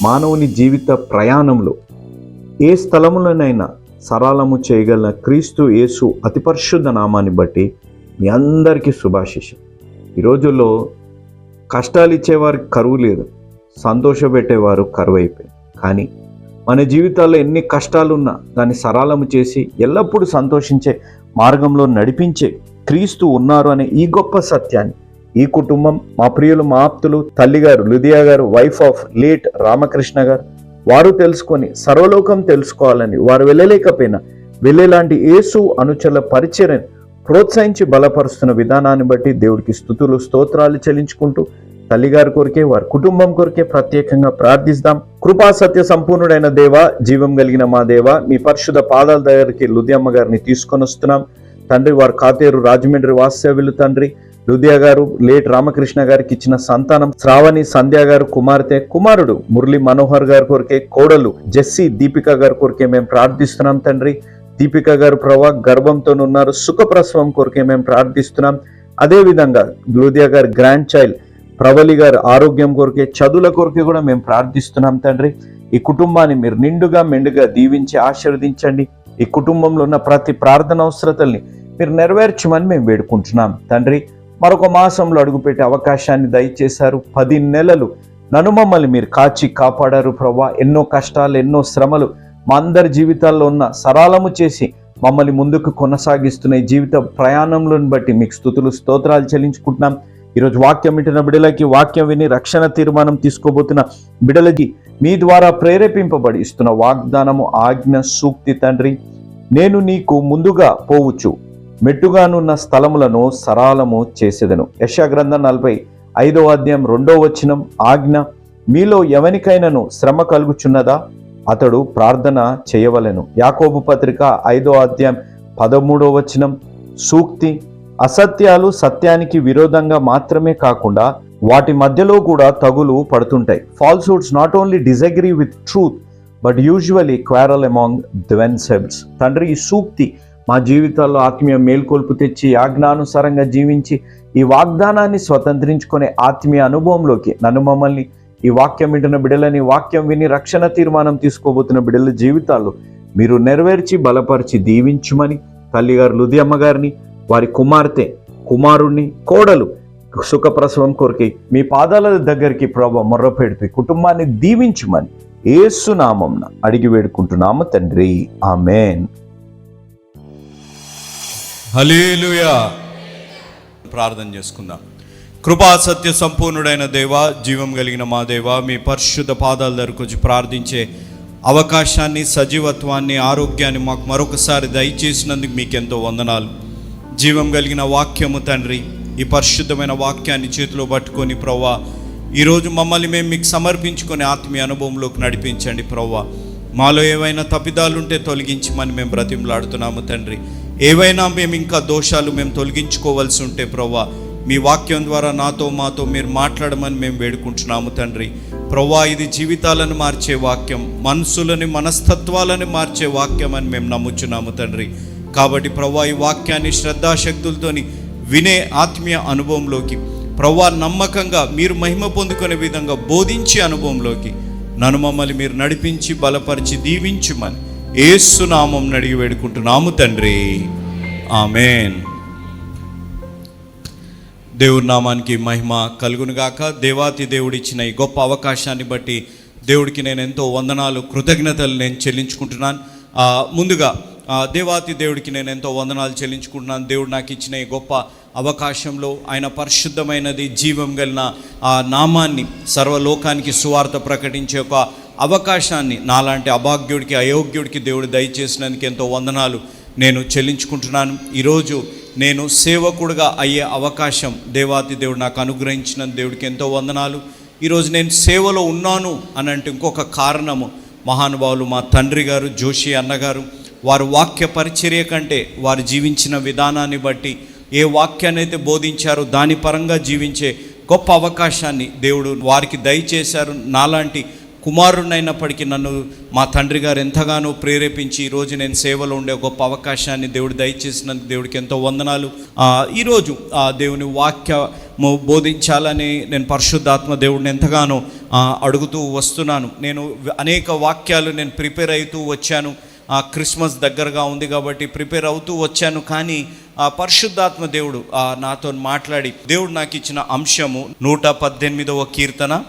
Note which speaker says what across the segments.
Speaker 1: మానవుని జీవిత ప్రయాణంలో ఏ స్థలములోనైనా సరళము చేయగల క్రీస్తు యేసు అతి పరిశుద్ధ నామాన్ని బట్టి మీ అందరికీ శుభాశిషం ఈ రోజుల్లో కష్టాలు ఇచ్చేవారికి కరువు లేదు సంతోషపెట్టేవారు కరువు అయిపోయింది కానీ మన జీవితాల్లో ఎన్ని కష్టాలున్నా దాన్ని సరళము చేసి ఎల్లప్పుడూ సంతోషించే మార్గంలో నడిపించే క్రీస్తు ఉన్నారు అనే ఈ గొప్ప సత్యాన్ని ఈ కుటుంబం మా ప్రియులు మా ఆప్తులు తల్లిగారు లుదియా గారు వైఫ్ ఆఫ్ లేట్ రామకృష్ణ గారు వారు తెలుసుకొని సర్వలోకం తెలుసుకోవాలని వారు వెళ్ళలేకపోయినా వెళ్ళేలాంటి యేసు అనుచరుల పరిచయం ప్రోత్సహించి బలపరుస్తున్న విధానాన్ని బట్టి దేవుడికి స్థుతులు స్తోత్రాలు చెల్లించుకుంటూ తల్లిగారి కొరికే వారి కుటుంబం కొరికే ప్రత్యేకంగా ప్రార్థిస్తాం. కృపా సత్య సంపూర్ణుడైన దేవ జీవం కలిగిన మా దేవ మీ పరిశుద్ధ పాదాల దగ్గరికి లుదియమ్మ గారిని తీసుకొని వస్తున్నాం. తండ్రి వారి కాతేరు రాజమండ్రి వాస్తవ్యులు తండ్రి లుధియా గారు లేట్ రామకృష్ణ గారికి ఇచ్చిన సంతానం శ్రావణి సంధ్య గారు కుమార్తె కుమారుడు మురళి మనోహర్ గారి కొరికే కోడలు జెస్సీ దీపిక గారి కొరికే మేము ప్రార్థిస్తున్నాం తండ్రి. దీపిక గారు ప్రభా గర్భంతోనున్నారు సుఖప్రసవం కొరికే మేము ప్రార్థిస్తున్నాం. అదేవిధంగా లూదియా గారి గ్రాండ్ చైల్డ్ ప్రవలి గారి ఆరోగ్యం కొరికే చదువుల కొరికే కూడా మేము ప్రార్థిస్తున్నాం తండ్రి. ఈ కుటుంబాన్ని మీరు నిండుగా మెండుగా దీవించి ఆశీర్వదించండి. ఈ కుటుంబంలో ఉన్న ప్రతి ప్రార్థన అవసరతల్ని మీరు నెరవేర్చమని మేము వేడుకుంటున్నాం తండ్రి. మరొక మాసంలో అడుగుపెట్టే అవకాశాన్ని దయచేశారు. పది నెలలు నన్ను మమ్మల్ని మీరు కాచి కాపాడారు ప్రభా ఎన్నో కష్టాలు ఎన్నో శ్రమలు మా అందరి జీవితాల్లో ఉన్న సరళము చేసి మమ్మల్ని ముందుకు కొనసాగిస్తున్న జీవిత ప్రయాణంలోని బట్టి మీకు స్థుతులు స్తోత్రాలు చెల్లించుకుంటున్నాం. ఈరోజు వాక్యం వింటున్న బిడలకి వాక్యం విని రక్షణ తీర్మానం తీసుకోబోతున్న బిడలకి మీ ద్వారా ప్రేరేపింపబడి ఇస్తున్న వాగ్దానము ఆజ్ఞ సూక్తి తండ్రి. నేను నీకు ముందుగా పోవచ్చు మెట్టుగానున్న స్థలములను సరాలము చేసేదను. యశాగ్రంథం నలభై ఐదో అధ్యాయం రెండో వచనం ఆజ్ఞ మీలో ఎవనికైనాను శ్రమ కలుగుచున్నదా? అతడు ప్రార్థన చేయవలెను. యాకోబు పత్రిక ఐదో అధ్యాయం పదమూడో వచనం సూక్తి అసత్యాలు సత్యానికి విరోధంగా మాత్రమే కాకుండా వాటి మధ్యలో కూడా తగులు పడుతుంటాయి. Falsehoods not only disagree with truth but usually quarrel among themselves తండ్రి ఈ సూక్తి మా జీవితాల్లో ఆత్మీయ మేల్కొల్పు తెచ్చి ఆజ్ఞానుసారంగా జీవించి ఈ వాగ్దానాన్ని స్వతంత్రించుకునే ఆత్మీయ అనుభవంలోకి నన్ను మమ్మల్ని ఈ వాక్యం వింటున్న బిడ్డలని వాక్యం విని రక్షణ తీర్మానం తీసుకోబోతున్న బిడ్డల జీవితాల్లో మీరు నెరవేర్చి బలపరిచి దీవించుమని తల్లిగారు లుదియమ్మ గారిని వారి కుమార్తె కుమారుణ్ణి కోడలు సుఖప్రసవం కొరికి మీ పాదాల దగ్గరికి ప్రభావ మొర్రపెడిపి కుటుంబాన్ని దీవించుమని ఏసునామంన అడిగి వేడుకుంటున్నాము తండ్రి. ఆమెన్.
Speaker 2: హలీలుయా ప్రార్థన చేసుకుందాం. కృపా సత్య సంపూర్ణుడైన దేవ జీవం కలిగిన మా దేవ మీ పరిశుద్ధ పాదాల దగ్గరకు వచ్చి ప్రార్థించే అవకాశాన్ని సజీవత్వాన్ని ఆరోగ్యాన్ని మాకు మరొకసారి దయచేసినందుకు మీకు ఎంతో వందనాలు. జీవం కలిగిన వాక్యము తండ్రి ఈ పరిశుద్ధమైన వాక్యాన్ని చేతిలో పట్టుకొని ప్రవ్వా ఈరోజు మమ్మల్ని మేము మీకు సమర్పించుకొని ఆత్మీయ అనుభవంలోకి నడిపించండి ప్రవ్వా. మాలో ఏవైనా తప్పిదాలుంటే తొలగించమని మేము బ్రతిమలాడుతున్నాము తండ్రి. ఏవైనా మేము ఇంకా దోషాలు మేము తొలగించుకోవాల్సి ఉంటే ప్రవ్వా మీ వాక్యం ద్వారా నాతో మాతో మీరు మాట్లాడమని మేము వేడుకుంటున్నాము తండ్రి. ప్రవ్వా ఇది జీవితాలను మార్చే వాక్యం మనసులని మనస్తత్వాలను మార్చే వాక్యం అని మేము నమ్ముచున్నాము తండ్రి. కాబట్టి ప్రవ్వా ఈ వాక్యాన్ని శ్రద్ధాశక్తులతోని వినే ఆత్మీయ అనుభవంలోకి ప్రవ్వా నమ్మకంగా మీరు మహిమ పొందుకునే విధంగా బోధించే అనుభవంలోకి నన్ను మమ్మల్ని మీరు నడిపించి బలపరిచి దీవించుమని ఏసునామం అడిగి వేడుకుంటున్నాము తండ్రి. ఆమెన్. దేవుడి నామానికి మహిమ కలుగునుగాక. దేవాతి దేవుడిచ్చిన ఈ గొప్ప అవకాశాన్ని బట్టి దేవుడికి నేను ఎంతో వందనాలు కృతజ్ఞతలు నేను చెల్లించుకుంటున్నాను. ముందుగా ఆ, దేవాతి దేవుడికి నేను ఎంతో వందనాలు చెల్లించుకుంటున్నాను. దేవుడు నాకు ఇచ్చిన ఈ గొప్ప అవకాశంలో ఆయన పరిశుద్ధమైనది జీవం కలిగిన ఆ నామాన్ని సర్వలోకానికి సువార్త ప్రకటించే ఒక అవకాశాన్ని నాలాంటి అభాగ్యుడికి అయోగ్యుడికి దేవుడు దయచేసినందుకు ఎంతో వందనాలు నేను చెల్లించుకుంటున్నాను. ఈరోజు నేను సేవకుడుగా అయ్యే అవకాశం దేవాతి దేవుడు నాకు అనుగ్రహించిన దేవుడికి ఎంతో వందనాలు. ఈరోజు నేను సేవలో ఉన్నాను అని అంటే ఇంకొక కారణము మహానుభావులు మా తండ్రి గారు జోషి అన్నగారు వారు వాక్య పరిచర్య కంటే వారు జీవించిన విధానాన్ని బట్టి ఏ వాక్యాన్ని అయితే బోధించారో దాని పరంగా జీవించే గొప్ప అవకాశాన్ని దేవుడు వారికి దయచేశారు. నాలాంటి
Speaker 1: కుమారుడినైనప్పటికీ నన్ను మా తండ్రి గారు ఎంతగానో ప్రేరేపించి ఈరోజు నేను సేవలో ఉండే గొప్ప అవకాశాన్ని దేవుడు దయచేసినందుకు దేవుడికి ఎంతో వందనాలు. ఈరోజు ఆ దేవుని వాక్యము బోధించాలని నేను పరిశుద్ధాత్మ దేవుడిని ఎంతగానో అడుగుతూ వస్తున్నాను. నేను అనేక వాక్యాలు నేను ప్రిపేర్ అవుతూ వచ్చాను. ఆ క్రిస్మస్ దగ్గరగా ఉంది కాబట్టి ప్రిపేర్ అవుతూ వచ్చాను. కానీ ఆ పరిశుద్ధాత్మ దేవుడు నాతో మాట్లాడి దేవుడు నాకు ఇచ్చిన అంశము నూట పద్దెనిమిదవ కీర్తన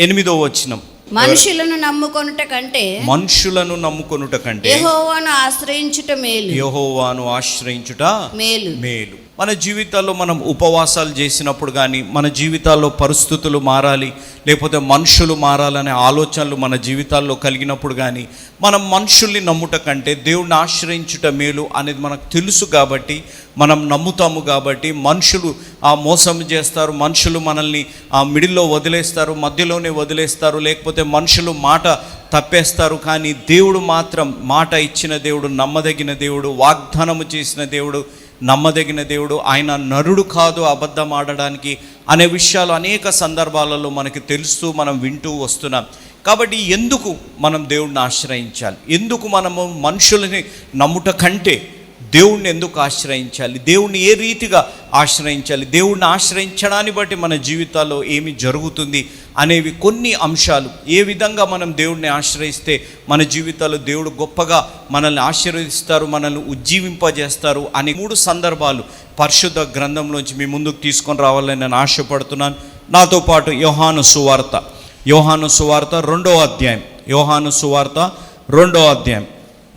Speaker 1: ఎనిమిదవ వచనం.
Speaker 3: మనుషులను నమ్ముకొనుట కంటే
Speaker 1: మనుషులను నమ్ముకొనుట కంటే
Speaker 3: యెహోవాను ఆశ్రయించుట మేలు.
Speaker 1: యెహోవాను ఆశ్రయించుట
Speaker 3: మేలు.
Speaker 1: మేలు. మన జీవితాల్లో మనం ఉపవాసాలు చేసినప్పుడు కానీ మన జీవితాల్లో పరిస్థితులు మారాలి లేకపోతే మనుషులు మారాలనే ఆలోచనలు మన జీవితాల్లో కలిగినప్పుడు కానీ మనం మనుషుల్ని నమ్ముట కంటే దేవుణ్ణి ఆశ్రయించుట మేలు అనేది మనకు తెలుసు కాబట్టి మనం నమ్ముతాము కాబట్టి మనుషులు ఆ మోసం చేస్తారు మనుషులు మనల్ని ఆ మిడిల్లో వదిలేస్తారు మధ్యలోనే వదిలేస్తారు లేకపోతే మనుషులు మాట తప్పేస్తారు కానీ దేవుడు మాత్రం మాట ఇచ్చిన దేవుడు నమ్మదగిన దేవుడు వాగ్దానము చేసిన దేవుడు నమ్మదగిన దేవుడు ఆయన నరుడు కాదు అబద్ధం ఆడడానికి అనే విషయాలు అనేక సందర్భాలలో మనకి తెలుస్తూ మనం వింటూ వస్తున్నాం. కాబట్టి ఎందుకు మనం దేవుడిని ఆశ్రయించాలి? ఎందుకు మనము మనుషులని నమ్ముట కంటే దేవుణ్ణి ఎందుకు ఆశ్రయించాలి? దేవుణ్ణి ఏ రీతిగా ఆశ్రయించాలి? దేవుణ్ణి ఆశ్రయించడాన్ని బట్టి మన జీవితాల్లో ఏమి జరుగుతుంది అనేవి కొన్ని అంశాలు. ఏ విధంగా మనం దేవుణ్ణి ఆశ్రయిస్తే మన జీవితాల్లో దేవుడు గొప్పగా మనల్ని ఆశీర్వదిస్తారు మనల్ని ఉజ్జీవింపజేస్తారు అనే మూడు సందర్భాలు పరిశుద్ధ గ్రంథంలోంచి మీ ముందుకు తీసుకొని రావాలని నేను ఆశపడుతున్నాను. నాతో పాటు యోహాను సువార్త. యోహాను సువార్త రెండో అధ్యాయం. యోహాను సువార్త రెండో అధ్యాయం.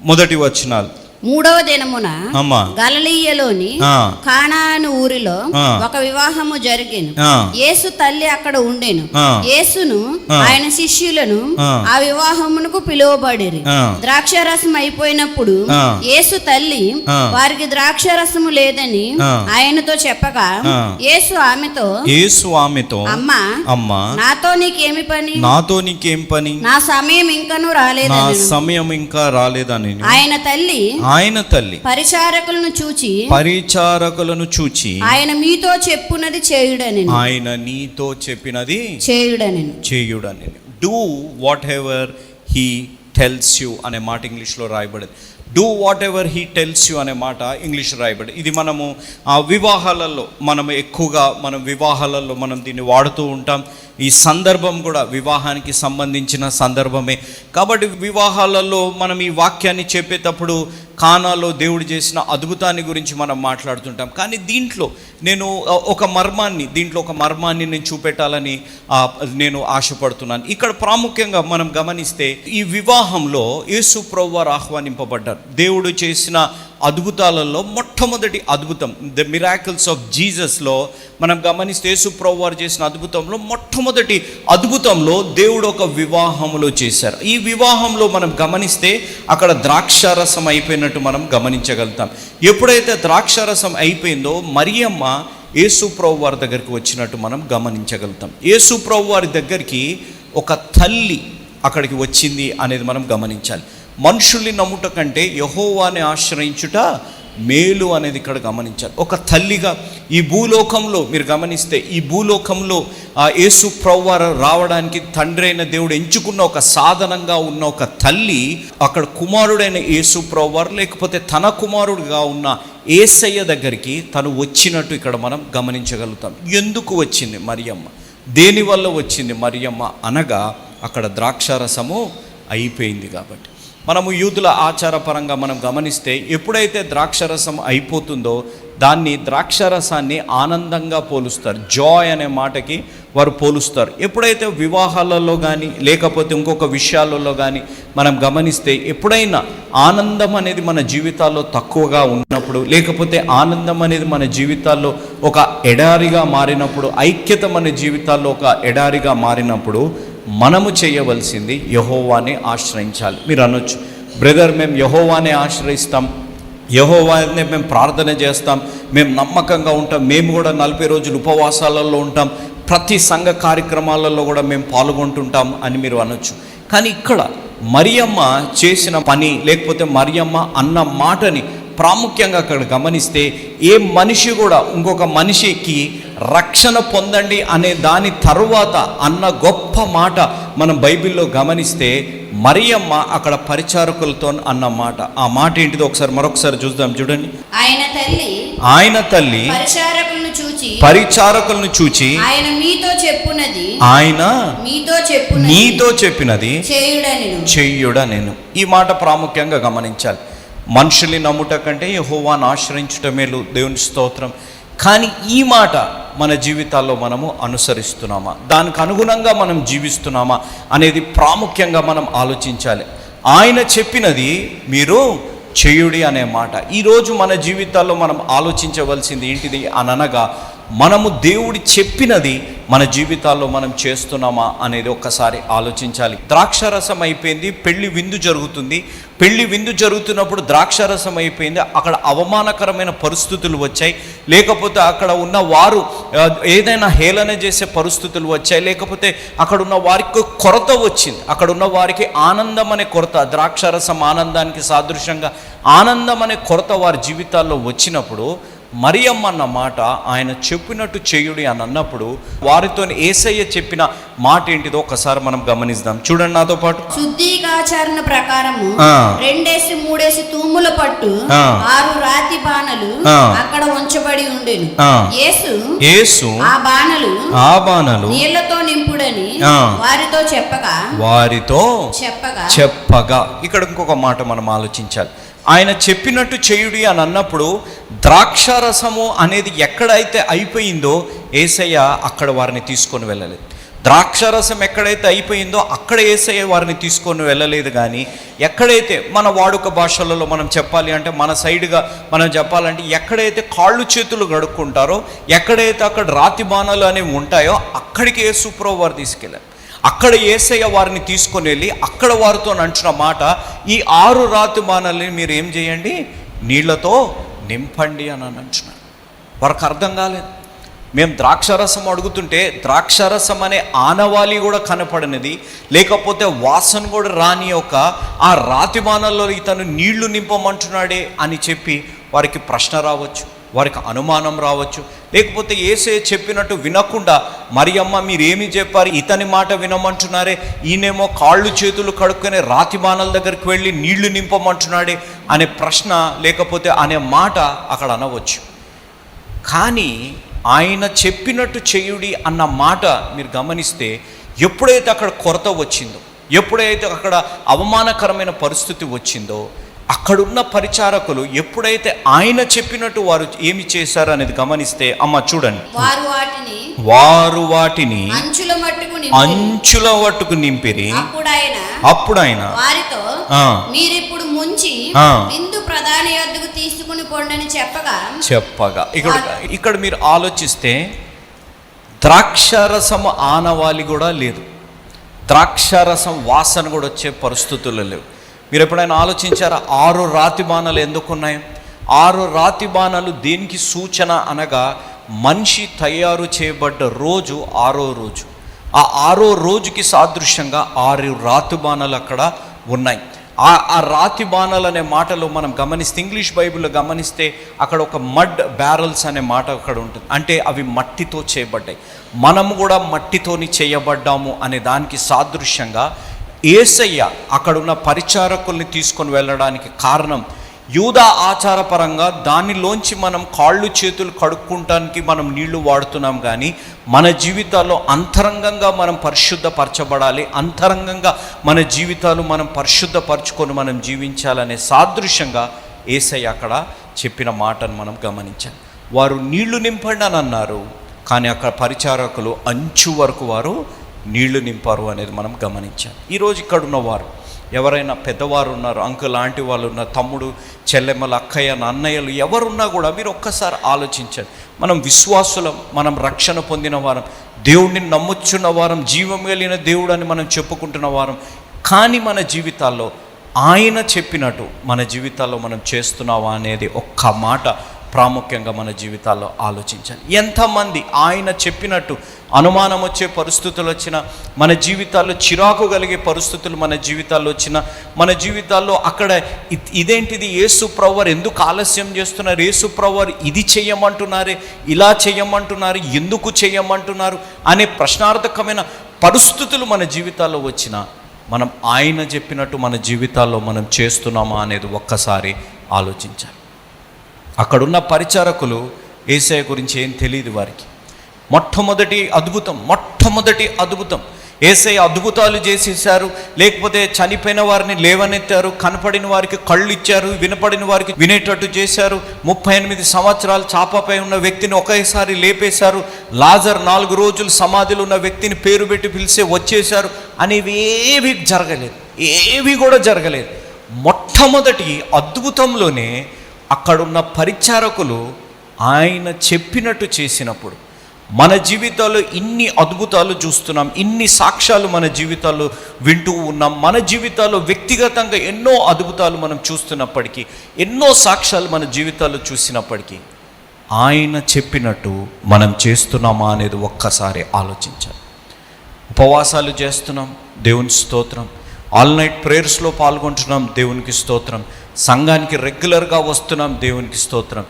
Speaker 1: మొదటి వచనాలు.
Speaker 3: మూడవ దినమున గలలీయలోని. కానాను ఊరిలో. ఒక వివాహము జరిగెను. యేసు తల్లి అక్కడ ఉండెను. యేసును. ఆయన శిష్యులను
Speaker 1: ఆ.
Speaker 3: వివాహమునకు పిలువబడిరి
Speaker 1: ఆ.
Speaker 3: ద్రాక్షారసం అయిపోయినప్పుడు. యేసు తల్లి. వారికి ద్రాక్షారసము లేదని
Speaker 1: ఆ.
Speaker 3: ఆయనతో చెప్పగా. యేసు ఆమెతో
Speaker 1: యేసు ఆమెతో
Speaker 3: అమ్మా
Speaker 1: అమ్మా
Speaker 3: నాతో నీకేమి పని
Speaker 1: నాతో నీకేం పని
Speaker 3: నా సమయం ఇంకను
Speaker 1: నా
Speaker 3: రాలేదని
Speaker 1: సమయం ఇంకా రాలేదని
Speaker 3: ఆయన తల్లి
Speaker 1: ఆయన తల్లి
Speaker 3: పరిచారకులను చూచి
Speaker 1: పరిచారకులను చూచి
Speaker 3: ఆయన మీతో చెప్పున్నది చేయుడని
Speaker 1: ఆయన నీతో చెప్పినది
Speaker 3: చేయుడని
Speaker 1: చేయుడని do whatever he tells you అనే మాట ఇంగ్లీష్లో రాయబడింది. Do whatever he tells you అనే మాట ఇంగ్లీష్ రాయబడి ఇది మనము ఆ వివాహాలలో మనం ఎక్కువగా మనం వివాహాలలో మనం దీన్ని వాడుతూ ఉంటాం. ఈ సందర్భం కూడా వివాహానికి సంబంధించిన సందర్భమే. కాబట్టి వివాహాలలో మనం ఈ వాక్యాన్ని చెప్పేటప్పుడు కానాలో దేవుడు చేసిన అద్భుతాన్ని గురించి మనం మాట్లాడుతుంటాం. కానీ దీంట్లో నేను ఒక మర్మాన్ని దీంట్లో ఒక మర్మాన్ని నేను చూపెట్టాలని నేను ఆశపడుతున్నాను. ఇక్కడ ప్రాముఖ్యంగా మనం గమనిస్తే ఈ వివాహంలో యేసు వారు ఆహ్వానింపబడ్డారు. దేవుడు చేసిన అద్భుతాలలో మొట్టమొదటి అద్భుతం. ద మిరాకిల్స్ ఆఫ్ జీసస్లో మనం గమనిస్తే యేసుప్రభు వారు చేసిన అద్భుతంలో మొట్టమొదటి అద్భుతంలో దేవుడు ఒక వివాహంలో చేశారు. ఈ వివాహంలో మనం గమనిస్తే అక్కడ ద్రాక్షారసం అయిపోయినట్టు మనం గమనించగలుగుతాం. ఎప్పుడైతే ద్రాక్షారసం అయిపోయిందో మరియమ్మ యేసుప్రభు వారి దగ్గరికి వచ్చినట్టు మనం గమనించగలుగుతాం. యేసుప్రభు వారి దగ్గరికి ఒక తల్లి అక్కడికి వచ్చింది అనేది మనం గమనించాలి. మనుషుల్ని నమ్ముట కంటే యహోవాని ఆశ్రయించుట మేలు అనేది ఇక్కడ గమనించాలి. ఒక తల్లిగా ఈ భూలోకంలో మీరు గమనిస్తే ఈ భూలోకంలో ఆ యేసు ప్రవ్వార రావడానికి తండ్రి అయిన దేవుడు ఎంచుకున్న ఒక సాధనంగా ఉన్న ఒక తల్లి అక్కడ కుమారుడైన యేసు ప్రవ్వారు లేకపోతే తన కుమారుడుగా ఉన్న ఏసయ్య దగ్గరికి తను వచ్చినట్టు ఇక్కడ మనం గమనించగలుగుతాం. ఎందుకు వచ్చింది మరియమ్మ? దేనివల్ల వచ్చింది మరియమ్మ? అనగా అక్కడ ద్రాక్షారసము అయిపోయింది కాబట్టి. మనము యూదుల ఆచారపరంగా మనం గమనిస్తే ఎప్పుడైతే ద్రాక్షరసం అయిపోతుందో దాన్ని ద్రాక్షరసాన్ని ఆనందంగా పోలుస్తారు. జాయ్ అనే మాటకి వారు పోలుస్తారు. ఎప్పుడైతే వివాహాలలో కానీ లేకపోతే ఇంకొక విషయాలలో కానీ మనం గమనిస్తే ఎప్పుడైనా ఆనందం అనేది మన జీవితాల్లో తక్కువగా ఉన్నప్పుడు లేకపోతే ఆనందం అనేది మన జీవితాల్లో ఒక ఎడారిగా మారినప్పుడు ఐక్యత మన జీవితాల్లో ఒక ఎడారిగా మారినప్పుడు మనము చేయవలసింది యహోవాని ఆశ్రయించాలి. మీరు అనొచ్చు బ్రదర్ మేము యహోవానే ఆశ్రయిస్తాం. యహోవానే మేము ప్రార్థన చేస్తాం. మేము నమ్మకంగా ఉంటాం. మేము కూడా నలభై రోజులు ఉపవాసాలలో ఉంటాం. ప్రతి సంఘ కార్యక్రమాలలో కూడా మేము పాల్గొంటుంటాం అని మీరు అనొచ్చు. కానీ ఇక్కడ మరియమ్మ చేసిన పని లేకపోతే మరియమ్మ అన్న మాటని ప్రాముఖ్యంగా అక్కడ గమనిస్తే ఏ మనిషి కూడా ఇంకొక మనిషికి రక్షణ పొందండి అనే దాని తరువాత అన్న గొప్ప మాట మనం బైబిల్లో గమనిస్తే మరియమ్మ అక్కడ పరిచారకులతో అన్న మాట. ఆ మాట ఏంటిదో ఒకసారి మరొకసారి చూద్దాం చూడండి.
Speaker 3: ఆయన తల్లి
Speaker 1: ఆయన తల్లి
Speaker 3: పరిచారకులను చూచి
Speaker 1: పరిచారకులను చూచి
Speaker 3: ఆయన మీతో చెప్పున్నది
Speaker 1: ఆయన
Speaker 3: మీతో చెప్పున్నది
Speaker 1: నీతో చెప్పినది చెయ్యుడా నేను ఈ మాట ప్రాముఖ్యంగా గమనించాలి. మనుషుల్ని నమ్ముట కంటే యహోవాను ఆశ్రయించుట మేలు దేవుని స్తోత్రం. కానీ ఈ మాట మన జీవితాల్లో మనము అనుసరిస్తున్నామా? దానికి అనుగుణంగా మనం జీవిస్తున్నామా? అనేది ప్రాముఖ్యంగా మనం ఆలోచించాలి. ఆయన చెప్పినది మీరు చేయుడి అనే మాట. ఈరోజు మన జీవితాల్లో మనం ఆలోచించవలసింది ఏంటిది? అననగా మనము దేవుడి చెప్పినది మన జీవితాల్లో మనం చేస్తున్నామా అనేది ఒక్కసారి ఆలోచించాలి. ద్రాక్షరసం అయిపోయింది పెళ్ళి విందు జరుగుతుంది. పెళ్ళి విందు జరుగుతున్నప్పుడు ద్రాక్షరసం అయిపోయింది అక్కడ అవమానకరమైన పరిస్థితులు వచ్చాయి. లేకపోతే అక్కడ ఉన్న వారు ఏదైనా హేళన చేసే పరిస్థితులు వచ్చాయి. లేకపోతే అక్కడ ఉన్న వారికి కొరత వచ్చింది. అక్కడ ఉన్న వారికి ఆనందం అనే కొరత ద్రాక్షరసం ఆనందానికి సాదృశ్యంగా ఆనందం అనే కొరత వారి జీవితాల్లో వచ్చినప్పుడు మరియమ్మ అన్న మాట ఆయన చెప్పినట్టు చేయుడి అని అన్నప్పుడు వారితో ఏసయ్య చెప్పిన మాట ఏంటిదో ఒకసారి మనం గమనిద్దాం చూడండి నాతో పాటు
Speaker 3: శుద్ధీకాచరణ ప్రకారము. రెండేసి మూడేసి తూముల పట్టు. ఆరు రాతి బాణలు. అక్కడ ఉంచబడి ఉండెను
Speaker 1: ఆ.
Speaker 3: యేసు
Speaker 1: యేసు
Speaker 3: ఆ బాణలు
Speaker 1: ఆ బాణలు
Speaker 3: నీళ్ళతో నింపుడని. వారితో చెప్పగా
Speaker 1: వారితో
Speaker 3: చెప్పగా
Speaker 1: చెప్పగా ఇక్కడ ఇంకొక మాట మనం ఆలోచించాలి ఆయన చెప్పినట్టు చేయుడి అని అన్నప్పుడు ద్రాక్షారసము అనేది ఎక్కడైతే అయిపోయిందో ఏసయ్య అక్కడ వారిని తీసుకొని వెళ్ళలేదు. ద్రాక్షారసం ఎక్కడైతే అయిపోయిందో అక్కడ ఏసయ్య వారిని తీసుకొని వెళ్ళలేదు కానీ ఎక్కడైతే మన వాడుక భాషలలో మనం చెప్పాలి అంటే మన సైడ్గా మనం చెప్పాలంటే ఎక్కడైతే కాళ్ళు చేతులు గడుక్కుంటారో ఎక్కడైతే అక్కడ రాతి బాణాలు అనేవి ఉంటాయో అక్కడికి ఏ వారు తీసుకెళ్ళారు. అక్కడ ఏసయ్య వారిని తీసుకొని వెళ్ళి అక్కడ వారితో నంచిన మాట ఈ ఆరు రాతి బాణల్ని మీరు ఏం చేయండి? నీళ్ళతో నింపండి అని అని వారికి అర్థం కాలేదు. మేము ద్రాక్షరసం అడుగుతుంటే ద్రాక్షారసం అనే ఆనవాలి కూడా కనపడనిది లేకపోతే వాసన కూడా రాని ఒక ఆ రాతి బాణల్లో ఇతను నీళ్ళు నింపమంటున్నాడే అని చెప్పి వారికి ప్రశ్న రావచ్చు. వారికి అనుమానం రావచ్చు. లేకపోతే ఏసే చెప్పినట్టు వినకుండా మరియమ్మ మీరేమి చెప్పారు? ఇతని మాట వినమంటున్నారే. ఈయనేమో కాళ్ళు చేతులు కడుక్కునే రాతి బాణాల దగ్గరికి వెళ్ళి నీళ్ళు నింపమంటున్నాడే అనే ప్రశ్న లేకపోతే అనే మాట అక్కడ అనవచ్చు. కానీ ఆయన చెప్పినట్టు చేయుడి అన్న మాట మీరు గమనిస్తే ఎప్పుడైతే అక్కడ కొరత వచ్చిందో ఎప్పుడైతే అక్కడ అవమానకరమైన పరిస్థితి వచ్చిందో అక్కడున్న పరిచారకులు ఎప్పుడైతే ఆయన చెప్పినట్టు వారు ఏమి చేశారు అనేది గమనిస్తే అమ్మ చూడండి
Speaker 3: వారు వాటిని
Speaker 1: వారు వాటిని
Speaker 3: అంచుల మట్టుకు.
Speaker 1: అంచుల వట్టుకు నింపిరి
Speaker 3: అప్పుడు ఆయన వారితో. మీరిప్పుడు ముంచి. విందు ప్రధాన యొద్దకు తీసుకుని పొండని చెప్పగా
Speaker 1: చెప్పగా ఇక్కడ ఇక్కడ మీరు ఆలోచిస్తే ద్రాక్షారసం ఆనవాళి కూడా లేదు ద్రాక్షారసం వాసన కూడా వచ్చే పరిస్థితులు లేవు మీరు ఎప్పుడైనా ఆలోచించారా ఆరు రాతి బాణాలు ఎందుకున్నాయి? ఆరు రాతి బాణాలు దేనికి సూచన అనగా మనిషి తయారు చేయబడ్డ రోజు ఆరో రోజు. ఆ ఆరో రోజుకి సాదృశ్యంగా ఆరు రాతి బాణాలు అక్కడ ఉన్నాయి. ఆ ఆ రాతి బాణాలు అనే మాటలో మనం గమనిస్తే ఇంగ్లీష్ బైబిల్లో గమనిస్తే అక్కడ ఒక మడ్ బ్యారల్స్ అనే మాట అక్కడ ఉంటుంది. అంటే అవి మట్టితో చేయబడ్డాయి. మనము కూడా మట్టితోని చేయబడ్డాము అనే దానికి సాదృశ్యంగా ఏసయ్య అక్కడున్న పరిచారకుల్ని తీసుకొని వెళ్ళడానికి కారణం యూదా ఆచారపరంగా దానిలోంచి మనం కాళ్ళు చేతులు కడుక్కుంటానికి మనం నీళ్ళు వాడుతున్నాం కానీ మన జీవితాల్లో అంతరంగంగా మనం పరిశుద్ధపరచబడాలి అంతరంగంగా మన జీవితాలు మనం పరిశుద్ధపరచుకొని మనం జీవించాలనే సాదృశ్యంగా ఏసయ్య అక్కడ చెప్పిన మాటను మనం గమనించాలి. వారు నీళ్ళు నింపండి అని అన్నారు కానీ అక్కడ పరిచారకులు అంచు వరకు వారు నీళ్ళు నింపారు అనేది మనం గమనించాం. ఈరోజు ఇక్కడ ఉన్నవారు ఎవరైనా పెద్దవారు ఉన్నారు అంకుల్ లాంటి వాళ్ళు ఉన్నారు తమ్ముడు చెల్లెమ్మలు అక్కయ్య అన్నయ్యలు ఎవరున్నా కూడా మీరు ఒక్కసారి ఆలోచించండి. మనం విశ్వాసులం మనం రక్షణ పొందిన వారం దేవుడిని నమ్ముచున్న వారం జీవం కలిగిన దేవుడు అని మనం చెప్పుకుంటున్న వారం కానీ మన జీవితాల్లో ఆయన చెప్పినట్టు మన జీవితాల్లో మనం చేస్తున్నావా అనేది ఒక్క మాట ప్రాముఖ్యంగా మన జీవితాల్లో ఆలోచించాలి. ఎంతమంది ఆయన చెప్పినట్టు అనుమానం వచ్చే పరిస్థితులు వచ్చిన మన జీవితాల్లో చిరాకు కలిగే పరిస్థితులు మన జీవితాల్లో వచ్చిన మన జీవితాల్లో అక్కడ ఇదేంటిది? యేసు ప్రవర్ ఎందుకు ఆలస్యం చేస్తున్నారు? యేసు ప్రవర్ ఇది చెయ్యమంటున్నారే ఇలా చెయ్యమంటున్నారు ఎందుకు చెయ్యమంటున్నారు అనే ప్రశ్నార్థకమైన పరిస్థితులు మన జీవితాల్లో వచ్చిన మనం ఆయన చెప్పినట్టు మన జీవితాల్లో మనం చేస్తున్నామా అనేది ఒక్కసారి ఆలోచించాలి. అక్కడున్న పరిచారకులు ఏసఐ గురించి ఏం తెలియదు వారికి. మొట్టమొదటి అద్భుతం మొట్టమొదటి అద్భుతం. ఏసై అద్భుతాలు చేసేసారు లేకపోతే చనిపోయిన వారిని లేవనెత్తారు కనపడిన వారికి కళ్ళు ఇచ్చారు వినపడిన వారికి వినేటట్టు చేశారు ముప్పై ఎనిమిది సంవత్సరాలు చాపపై ఉన్న వ్యక్తిని ఒకేసారి లేపేశారు లాజర్ నాలుగు రోజులు సమాధిలో ఉన్న వ్యక్తిని పేరు పెట్టి పిలిచే వచ్చేశారు అనేవి ఏవి జరగలేదు ఏవి కూడా జరగలేదు. మొట్టమొదటి అద్భుతంలోనే అక్కడున్న పరిచారకులు ఆయన చెప్పినట్టు చేసినప్పుడు మన జీవితాల్లో ఇన్ని అద్భుతాలు చూస్తున్నాం ఇన్ని సాక్ష్యాలు మన జీవితాల్లో వింటూ ఉన్నాం మన జీవితాల్లో వ్యక్తిగతంగా ఎన్నో అద్భుతాలు మనం చూస్తున్నప్పటికీ ఎన్నో సాక్ష్యాలు మన జీవితాల్లో చూసినప్పటికీ ఆయన చెప్పినట్టు మనం చేస్తున్నామా అనేది ఒక్కసారి ఆలోచించాలి. ఉపవాసాలు చేస్తున్నాం దేవుని స్తోత్రం. ఆల్ నైట్ ప్రేయర్స్లో పాల్గొంటున్నాం దేవునికి స్తోత్రం. సంఘానికి రెగ్యులర్గా వస్తున్నాం దేవునికి స్తోత్రం.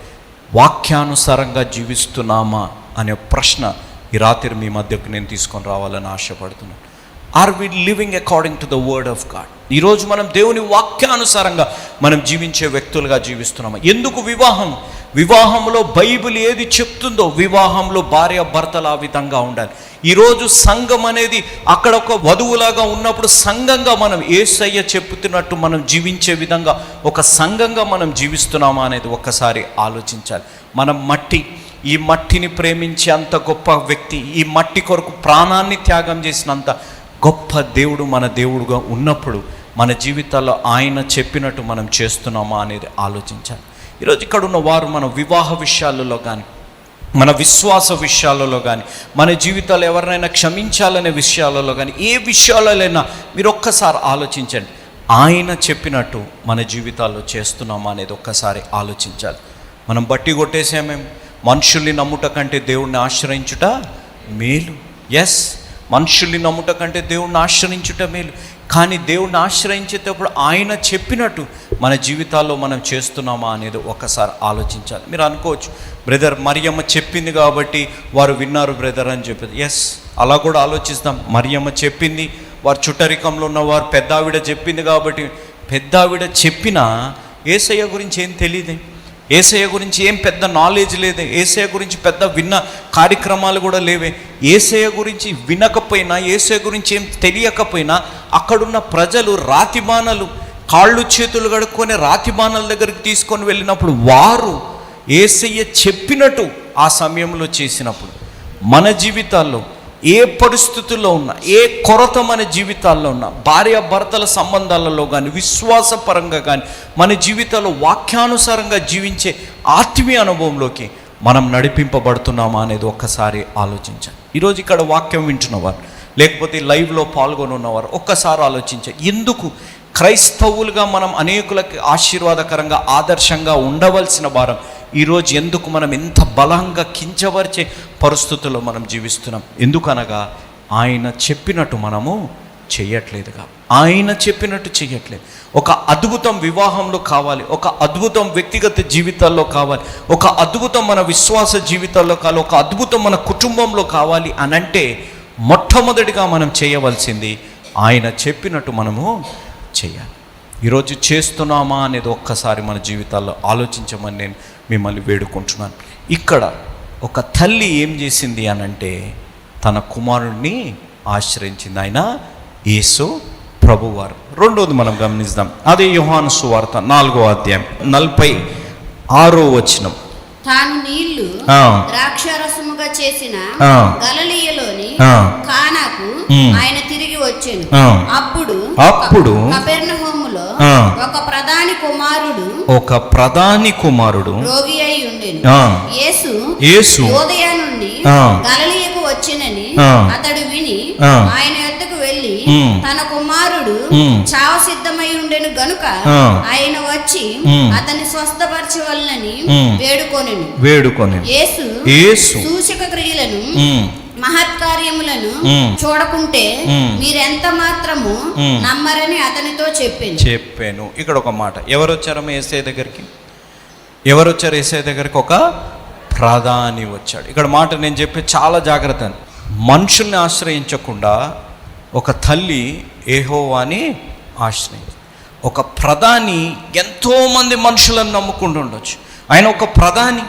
Speaker 1: వాక్యానుసారంగా జీవిస్తున్నామా అనే ప్రశ్న ఈ రాత్రి మీ మధ్యకు నేను తీసుకొని రావాలని ఆశపడుతున్నాను. Are we living according to the word of God ఈరోజు మనం దేవుని వాక్యానుసారంగా మనం జీవించే వ్యక్తులుగా జీవిస్తున్నాము. ఎందుకు వివాహం? వివాహంలో బైబిల్ ఏది చెప్తుందో వివాహంలో భార్య భర్తలు ఆ విధంగా ఉండాలి. ఈరోజు సంఘం అనేది అక్కడ ఒక వధువులాగా ఉన్నప్పుడు సంఘంగా మనం ఏసయ్య చెప్తున్నట్టు మనం జీవించే విధంగా ఒక సంఘంగా మనం జీవిస్తున్నామా అనేది ఒక్కసారి ఆలోచించాలి. మనం మట్టి ఈ మట్టిని ప్రేమించే అంత గొప్ప వ్యక్తి ఈ మట్టి కొరకు ప్రాణాన్ని త్యాగం చేసినంత గొప్ప దేవుడు మన దేవుడుగా ఉన్నప్పుడు మన జీవితాల్లో ఆయన చెప్పినట్టు మనం చేస్తున్నామా అనేది ఆలోచించాలి. ఈరోజు ఇక్కడ ఉన్న వారు మన వివాహ విషయాలలో కానీ మన విశ్వాస విషయాలలో కానీ మన జీవితాలు ఎవరినైనా క్షమించాలనే విషయాలలో కానీ ఏ విషయాలైనా మీరు ఒక్కసారి ఆలోచించండి. ఆయన చెప్పినట్టు మన జీవితాల్లో చేస్తున్నామా అనేది ఒక్కసారి ఆలోచించాలి. మనం బట్టి కొట్టేసామేం? మనుషుల్ని నమ్ముట కంటే దేవుణ్ణి ఆశ్రయించుట మేలు. ఎస్ మనుషుల్ని నమ్ముట కంటే దేవుణ్ణి ఆశ్రయించుట మేలు. కానీ దేవుణ్ణి ఆశ్రయించేటప్పుడు ఆయన చెప్పినట్టు మన జీవితాల్లో మనం చేస్తున్నామా అనేది ఒకసారి ఆలోచించాలి. మీరు అనుకోవచ్చు బ్రదర్ మరియమ్మ చెప్పింది కాబట్టి వారు విన్నారు బ్రదర్ అని చెప్పింది. ఎస్ అలా కూడా ఆలోచిస్తాం. మరియమ్మ చెప్పింది వారు చుట్టరికంలో ఉన్న వారు పెద్దావిడ చెప్పింది కాబట్టి పెద్దావిడ చెప్పినా ఏసయ్య గురించి ఏం తెలియదు ఏసయ్య గురించి ఏం పెద్ద నాలెడ్జ్ లేదు. ఏసయ్య గురించి పెద్ద విన్న కార్యక్రమాలు కూడా లేవే. ఏసయ్య గురించి వినకపోయినా ఏసయ్య గురించి ఏం తెలియకపోయినా అక్కడున్న ప్రజలు రాతిబాణలు కాళ్ళు చేతులు కడుక్కొని రాతిబాణల దగ్గరికి తీసుకొని వెళ్ళినప్పుడు వారు ఏసయ్య చెప్పినట్టు ఆ సమయంలో చేసినప్పుడు మన జీవితాల్లో ఏ పరిస్థితుల్లో ఉన్నా ఏ కొరత మన జీవితాల్లో ఉన్నా భార్య భర్తల సంబంధాలలో కానీ విశ్వాసపరంగా కానీ మన జీవితాల్లో వాక్యానుసారంగా జీవించే ఆత్మీయ అనుభవంలోకి మనం నడిపింపబడుతున్నామా అనేది ఒక్కసారి ఆలోచించాలి ఈరోజు ఇక్కడ వాక్యం వింటున్నవారు లేకపోతే లైవ్లో పాల్గొని ఉన్నవారు ఒక్కసారి ఆలోచించారు ఎందుకు? క్రైస్తవులుగా మనం అనేకులకి ఆశీర్వాదకరంగా ఆదర్శంగా ఉండవలసిన వారం ఈరోజు ఎందుకు మనం ఎంత బలంగా కించవరిచే పరిస్థితుల్లో మనం జీవిస్తున్నాం? ఎందుకనగా ఆయన చెప్పినట్టు మనము చెయ్యట్లేదుగా ఆయన చెప్పినట్టు చెయ్యట్లేదు ఒక అద్భుతం వివాహంలో కావాలి ఒక అద్భుతం వ్యక్తిగత జీవితాల్లో కావాలి ఒక అద్భుతం మన విశ్వాస జీవితాల్లో కావాలి ఒక అద్భుతం మన కుటుంబంలో కావాలి అని అంటే మొట్టమొదటిగా మనం చేయవలసింది ఆయన చెప్పినట్టు మనము చేయాలి. ఈరోజు చేస్తున్నామా అనేది ఒక్కసారి మన జీవితాల్లో ఆలోచించమని నేను మిమ్మల్ని వేడుకుంటున్నాను ఇక్కడ ఒక తల్లి ఏం చేసింది అని అంటే తన కుమారుణ్ణి ఆశ్రయించింది ఆయన యేసు ప్రభువారు రెండోది మనం గమనిద్దాం అదే యోహాను సువార్త నాలుగో అధ్యాయం నలభై ఆరో వచనం
Speaker 3: తాను
Speaker 1: నీళ్ళు.
Speaker 3: ద్రాక్షారసముగా చేసిన. గలలీయలోని. కానాకు. ఆయన తిరిగి వచ్చాను. అప్పుడు
Speaker 1: అప్పుడు.
Speaker 3: ఒక ప్రధాని కుమారుడు
Speaker 1: ఒక ప్రధాని కుమారుడు
Speaker 3: రోగి అయి ఉండెను. యేసు
Speaker 1: యేసు
Speaker 3: యోదయ నుండి. గలలియకు వచ్చినని. అతడు విని. ఆయన యొద్దకు వెళ్ళి. తన కుమారుడు. చావ సిద్ధమై ఉండెను గనుక. ఆయన వచ్చి స్వస్థపరచవలనని
Speaker 1: ఉమ్.
Speaker 3: వేడుకొనెను
Speaker 1: వేడుకొని
Speaker 3: యేసు
Speaker 1: యేసు
Speaker 3: సూచక క్రియలను మహత్కార్యములను. చూడకుంటే. మీరెంత మాత్రము. నమ్మరని అతనితో చెప్పింది
Speaker 1: చెప్పాను. ఇక్కడ ఒక మాట. ఎవరు వచ్చారమ్మా ఏసఐ దగ్గరికి? ఎవరు వచ్చారు ఏసఐ దగ్గరికి? ఒక ప్రధాని వచ్చాడు. ఇక్కడ మాట నేను చెప్పే చాలా జాగ్రత్త. మనుషుల్ని ఆశ్రయించకుండా ఒక తల్లి ఏహోవాని ఆశ్రయించి. ఒక ప్రధాని ఎంతోమంది మనుషులను నమ్ముకుంటూ ఉండొచ్చు ఆయన ఒక ప్రధాని.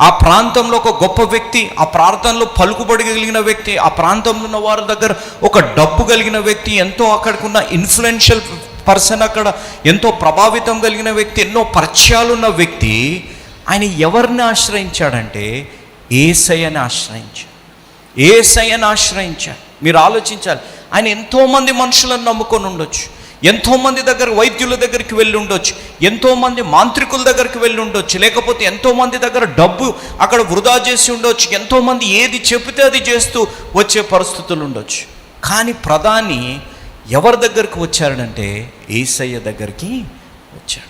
Speaker 1: ఆ ప్రాంతంలో ఒక గొప్ప వ్యక్తి ఆ ప్రాంతంలో పలుకుబడి కలిగిన వ్యక్తి ఆ ప్రాంతంలో ఉన్న వారి దగ్గర ఒక డబ్బు కలిగిన వ్యక్తి ఎంతో అక్కడికి ఉన్న ఇన్ఫ్లుయెన్షియల్ పర్సన్ అక్కడ ఎంతో ప్రభావితం కలిగిన వ్యక్తి ఎన్నో పరిచయాలున్న వ్యక్తి ఆయన ఎవరిని ఆశ్రయించాడంటే ఏసయ్యని ఆశ్రయించాడు. ఏసయ్యని ఆశ్రయించాడు. మీరు ఆలోచించాలి ఆయన ఎంతోమంది మనుషులను నమ్ముకొని ఉండొచ్చు. ఎంతోమంది దగ్గర వైద్యుల దగ్గరికి వెళ్ళి ఉండొచ్చు ఎంతోమంది మాంత్రికుల దగ్గరికి వెళ్ళి ఉండొచ్చు లేకపోతే ఎంతోమంది దగ్గర డబ్బు అక్కడ వృధా చేసి ఉండొచ్చు ఎంతోమంది ఏది చెబితే అది చేస్తూ వచ్చే పరిస్థితులు ఉండొచ్చు. కానీ ప్రధాని ఎవరి దగ్గరికి వచ్చాడంటే ఏసయ్య దగ్గరికి వచ్చాడు.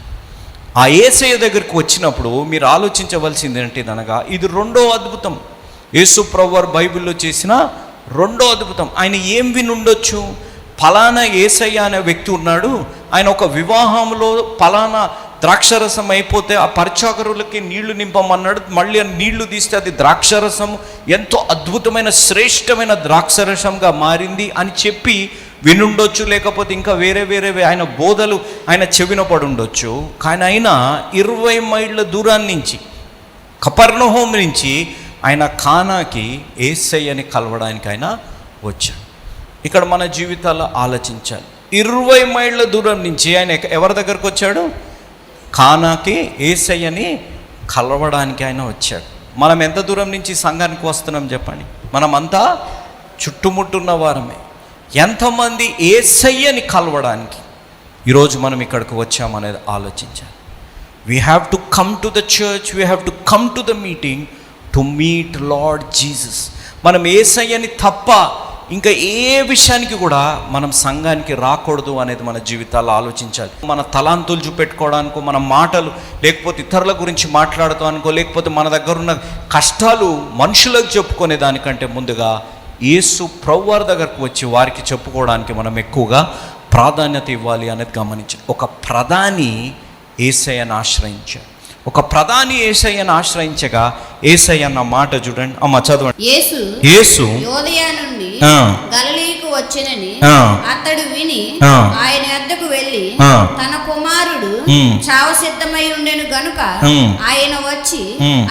Speaker 1: ఆ ఏసయ్య దగ్గరికి వచ్చినప్పుడు మీరు ఆలోచించవలసింది ఏంటి అనగా ఇది రెండో అద్భుతం. యేసు ప్రవ్వర్ బైబిల్లో చేసిన రెండో అద్భుతం. ఆయన ఏం వినుండొచ్చు? ఉండొచ్చు ఫలానా ఏసయ్య అనే వ్యక్తి ఉన్నాడు. ఆయన ఒక వివాహంలో ఫలానా ద్రాక్షరసం అయిపోతే ఆ పరిచాకరులకి నీళ్ళు నింపమన్నాడు. మళ్ళీ ఆ నీళ్ళు తీస్తే అది ద్రాక్షరసం ఎంతో అద్భుతమైన శ్రేష్టమైన ద్రాక్షరసంగా మారింది అని చెప్పి వినుండొచ్చు లేకపోతే ఇంకా వేరే వేరే ఆయన బోధలు ఆయన చెవిన పడి ఉండొచ్చు కానీ ఆయన ఇరవై మైళ్ళ దూరాన్ని నుంచి కపర్ణహోం నుంచి ఆయన ఖానాకి ఏసయ్యని కలవడానికి ఆయన వచ్చాడు. ఇక్కడ మన జీవితాల్లో ఆలోచించాలి. ఇరవై మైళ్ళ దూరం నుంచి ఆయన ఎవరి దగ్గరకు వచ్చాడు? ఖానాకి ఏసయ్యని కలవడానికి ఆయన వచ్చాడు. మనం ఎంత దూరం నుంచి సంఘానికి వస్తున్నాం చెప్పండి. మనమంతా చుట్టుముట్టున్న వారమే. ఎంతమంది ఏసయ్యని కలవడానికి ఈరోజు మనం ఇక్కడికి వచ్చామనేది ఆలోచించాలి. We have to come to the church we have to come to the meeting to meet Lord Jesus మనం ఏసయ్యని తప్ప ఇంకా ఏ విషయానికి కూడా మనం సంఘానికి రాకూడదు అనేది మన జీవితాల్లో ఆలోచించాలి. మన తలాంతులు చూపెట్టుకోవడానికో మన మాటలు లేకపోతే ఇతరుల గురించి మాట్లాడటానికో లేకపోతే మన దగ్గర ఉన్న కష్టాలు మనుషులకు చెప్పుకునే దానికంటే ముందుగా యేసు ప్రవ్వారి దగ్గరకు వచ్చి వారికి చెప్పుకోవడానికి మనం ఎక్కువగా ప్రాధాన్యత ఇవ్వాలి అనేది గమనించాలి. ఒక ప్రధాని ఏసయ్యను ఆశ్రయించాడు. ఒక ప్రధాని ఏసయ్యను ఆశ్రయించగా ఏసయ్య అన్న మాట చూడండి అమ్మ చదవండి
Speaker 3: యేసు
Speaker 1: యేసు
Speaker 3: యోదయ నుండి. గలిలీకు వచ్చెనని. అతడు విని. ఆయన వద్దకు వెళ్ళి. తన కుమారుడు. చావ సిద్ధమై ఉండెను గనుక. ఆయన వచ్చి.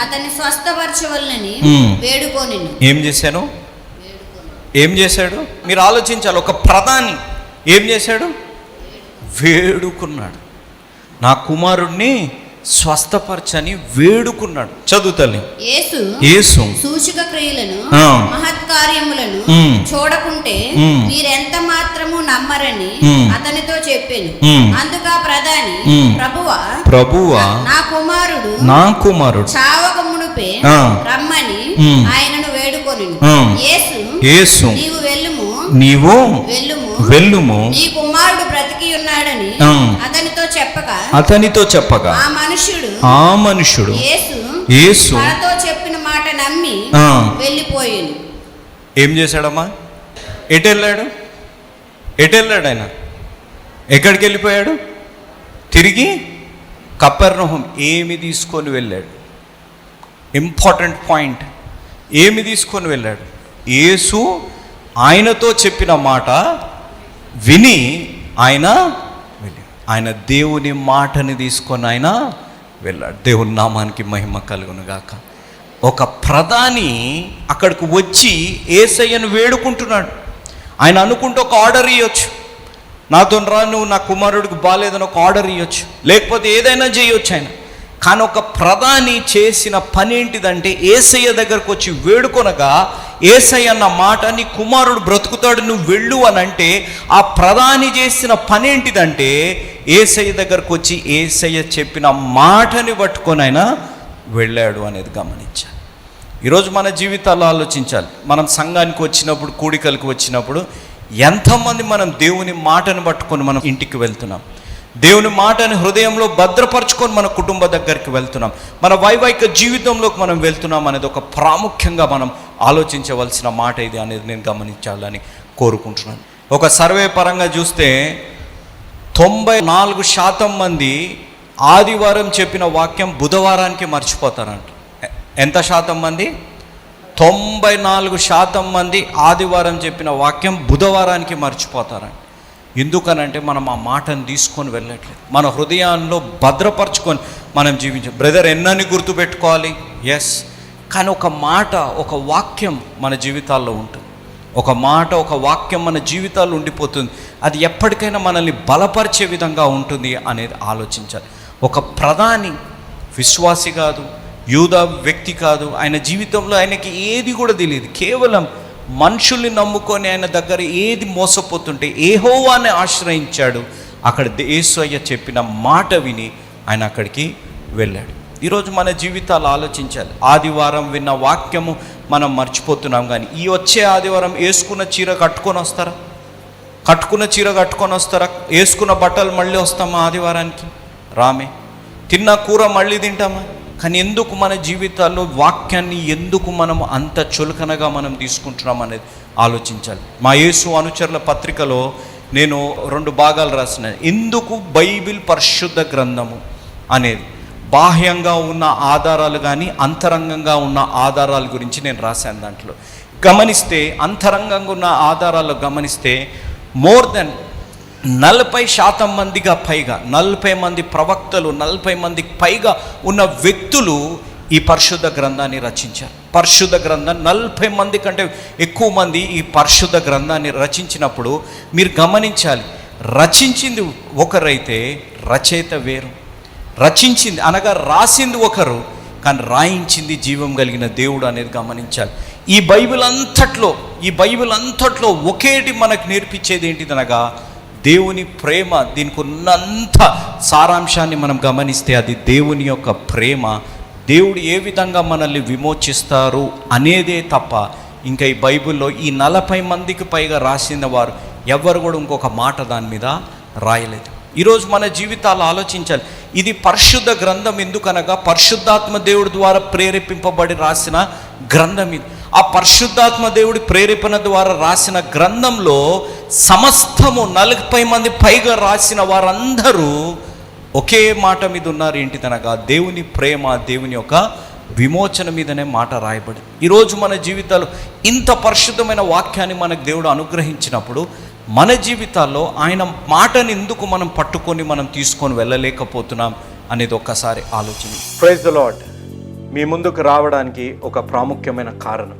Speaker 3: అతన్ని స్వస్థపరచవలనని
Speaker 1: ఉమ్.
Speaker 3: వేడుకొనిను
Speaker 1: ఏం చేశాను ఏం చేశాడు మీరు ఆలోచించాలి ఒక ప్రధాని ఏం చేశాడు వేడుకున్నాడు నా కుమారుణ్ణి స్వస్థపరచని వేడుకున్నాడు చదువు తల్లి
Speaker 3: యేసు
Speaker 1: యేసు
Speaker 3: సూచక క్రియలను. మహత్కార్యములను. చూడకుంటే. మీరెంత మాత్రము నమ్మరని. అతనితో చెప్పాను. అందుకా ప్రధాని. ప్రభువా
Speaker 1: ప్రభువా
Speaker 3: నా కుమారుడు
Speaker 1: నా కుమారుడు
Speaker 3: చావక మునుపే. రమ్మని. ఆయనను వేడుకొని. యేసు
Speaker 1: యేసు
Speaker 3: నీవు వెళ్ళుము
Speaker 1: నీవు
Speaker 3: వెళ్ళుము. నీ కుమారుడు బ్రతికి ఉన్నాడని. అతనితో చెప్పగా
Speaker 1: అతనితో చెప్పగా
Speaker 3: ఆ మనుషుడు
Speaker 1: ఆ మనుషుడు
Speaker 3: యేసు
Speaker 1: యేసు
Speaker 3: తనతో చెప్పిన మాట నమ్మి
Speaker 1: ఆ.
Speaker 3: వెళ్ళిపోయాను.
Speaker 1: ఏం చేశాడమ్మా? ఎటు వెళ్ళాడు? ఎటు వెళ్ళాడు ఆయన? ఎక్కడికి వెళ్ళిపోయాడు? తిరిగి కపెర్నహం ఏమి తీసుకొని వెళ్ళాడు? Important point. ఏమి తీసుకొని వెళ్ళాడు? యేసు ఆయనతో చెప్పిన మాట విని ఆయన ఆయన దేవుని మాటని తీసుకొని ఆయన వెళ్ళాడు. దేవుని నామానికి మహిమ కలుగును గాక ఒక ప్రధాని అక్కడికి వచ్చి ఏసయ్యను వేడుకుంటున్నాడు. ఆయన అనుకుంటే ఒక ఆర్డర్ ఇవ్వచ్చు నాతో రా నువ్వు నా కుమారుడికి బాగాలేదని ఒక ఆర్డర్ ఇవ్వచ్చు లేకపోతే ఏదైనా చేయొచ్చు ఆయన. కానీ ఒక ప్రధాని చేసిన పని ఏంటిదంటే ఏసయ్య దగ్గరకు వచ్చి వేడుకొనగా ఏసయ్య అన్న మాట నీ కుమారుడు బ్రతుకుతాడు నువ్వు వెళ్ళు అని అంటే ఆ ప్రధాని చేసిన పని ఏంటిదంటే ఏసయ్య దగ్గరకు వచ్చి ఏసయ్య చెప్పిన మాటని పట్టుకొని ఆయన వెళ్ళాడు అనేది గమనించాలి. ఈరోజు మన జీవితాల్లో ఆలోచించాలి. మనం సంఘానికి వచ్చినప్పుడు కూడికలకు వచ్చినప్పుడు ఎంతమంది మనం దేవుని మాటను పట్టుకొని మనం ఇంటికి వెళ్తున్నాం? దేవుని మాటని హృదయంలో భద్రపరచుకొని మన కుటుంబ దగ్గరికి వెళ్తున్నాం. మన వైవాహిక జీవితంలోకి మనం వెళ్తున్నాం అనేది ఒక ప్రాముఖ్యంగా మనం ఆలోచించవలసిన మాట ఇది అనేది నేను గమనించాలని కోరుకుంటున్నాను. ఒక సర్వే పరంగా చూస్తే తొంభై నాలుగు శాతం మంది ఆదివారం చెప్పిన వాక్యం బుధవారానికి మర్చిపోతారంట. ఎంత శాతం మంది? తొంభై నాలుగు శాతం మంది ఆదివారం చెప్పిన వాక్యం బుధవారానికి మర్చిపోతారంట. ఎందుకనంటే మనం ఆ మాటను తీసుకొని వెళ్ళట్లేదు. మన హృదయాల్లో భద్రపరచుకొని మనం జీవించాం బ్రదర్ ఎన్నని గుర్తుపెట్టుకోవాలి? ఎస్ కానీ ఒక మాట ఒక వాక్యం మన జీవితాల్లో ఉంటుంది. ఒక మాట ఒక వాక్యం మన జీవితాల్లో ఉండిపోతుంది. అది ఎప్పటికైనా మనల్ని బలపరిచే విధంగా ఉంటుంది అనేది ఆలోచించాలి. ఒక ప్రధాని విశ్వాసి కాదు యూద వ్యక్తి కాదు ఆయన జీవితంలో ఆయనకి ఏది కూడా తెలియదు. కేవలం మనుషుల్ని నమ్ముకొని ఆయన దగ్గర ఏది మోసపోతుంటే ఏహోవాని ఆశ్రయించాడు. అక్కడ యేసయ్య చెప్పిన మాట విని ఆయన అక్కడికి వెళ్ళాడు. ఈరోజు మన జీవితాలు ఆలోచించాలి. ఆదివారం విన్న వాక్యము మనం మర్చిపోతున్నాం కానీ ఈ వచ్చే ఆదివారం వేసుకున్న చీర కట్టుకొని వస్తారా? కట్టుకున్న చీర కట్టుకొని వస్తారా? వేసుకున్న బట్టలు మళ్ళీ వస్తామా ఆదివారానికి? రామే. తిన్న కూర మళ్ళీ తింటామా? కానీ ఎందుకు మన జీవితాల్లో వాక్యాన్ని ఎందుకు మనం అంత చులకనగా మనం తీసుకుంటున్నాం అనేది ఆలోచించాలి. మా యేసు అనుచరుల పత్రికలో నేను రెండు భాగాలు రాసిన ఎందుకు బైబిల్ పరిశుద్ధ గ్రంథము? అనేది. బాహ్యంగా ఉన్న ఆధారాలు కానీ అంతరంగంగా ఉన్న ఆధారాల గురించి నేను రాశాను దాంట్లో. గమనిస్తే అంతరంగంగా ఉన్న ఆధారాలు గమనిస్తే మోర్ దెన్ నలభై శాతం మందిగా పైగా నలభై మంది ప్రవక్తలు నలభై మందికి పైగా ఉన్న వ్యక్తులు ఈ పరిశుద్ధ గ్రంథాన్ని రచించారు. పరిశుద్ధ గ్రంథం నలభై మంది కంటే ఎక్కువ మంది ఈ పరిశుద్ధ గ్రంథాన్ని రచించినప్పుడు మీరు గమనించాలి రచించింది ఒకరైతే రచయిత వేరు. రచించింది అనగా రాసింది ఒకరు కానీ రాయించింది జీవం కలిగిన దేవుడు అనేది గమనించాలి. ఈ బైబిల్ అంతట్లో ఈ బైబిల్ అంతట్లో ఒకేటి మనకు నేర్పించేది ఏంటిదనగా దేవుని ప్రేమ దీనికి ఉన్నంత సారాంశాన్ని మనం గమనిస్తే అది దేవుని యొక్క ప్రేమ. దేవుడు ఏ విధంగా మనల్ని విమోచిస్తారు అనేదే తప్ప ఇంకా ఈ బైబిల్లో ఈ నలభై మందికి పైగా రాసిన వారు ఎవరు కూడా ఇంకొక మాట దాని మీద రాయలేదు. ఈరోజు మన జీవితాలు ఆలోచించాలి. ఇది పరిశుద్ధ గ్రంథం ఎందుకనగా పరిశుద్ధాత్మ దేవుడి ద్వారా ప్రేరేపింపబడి రాసిన గ్రంథం ఇది. ఆ పరిశుద్ధాత్మ దేవుడి ప్రేరేపణ ద్వారా రాసిన గ్రంథంలో సమస్తము నలభై మంది పైగా రాసిన వారందరూ ఒకే మాట మీద ఉన్నారు. ఏంటిదనగా దేవుని ప్రేమ దేవుని యొక్క విమోచన మీదనే మాట రాయబడి ఈరోజు మన జీవితాలు ఇంత పరిశుద్ధమైన వాక్యాన్ని మనకు దేవుడు అనుగ్రహించినప్పుడు మన జీవితాల్లో ఆయన మాటని ఎందుకు మనం పట్టుకొని మనం తీసుకొని వెళ్ళలేకపోతున్నాం అనేది ఒక్కసారి ఆలోచన.
Speaker 4: ప్రైజ్ ద లాడ్ మీ ముందుకు రావడానికి ఒక ప్రాముఖ్యమైన కారణం.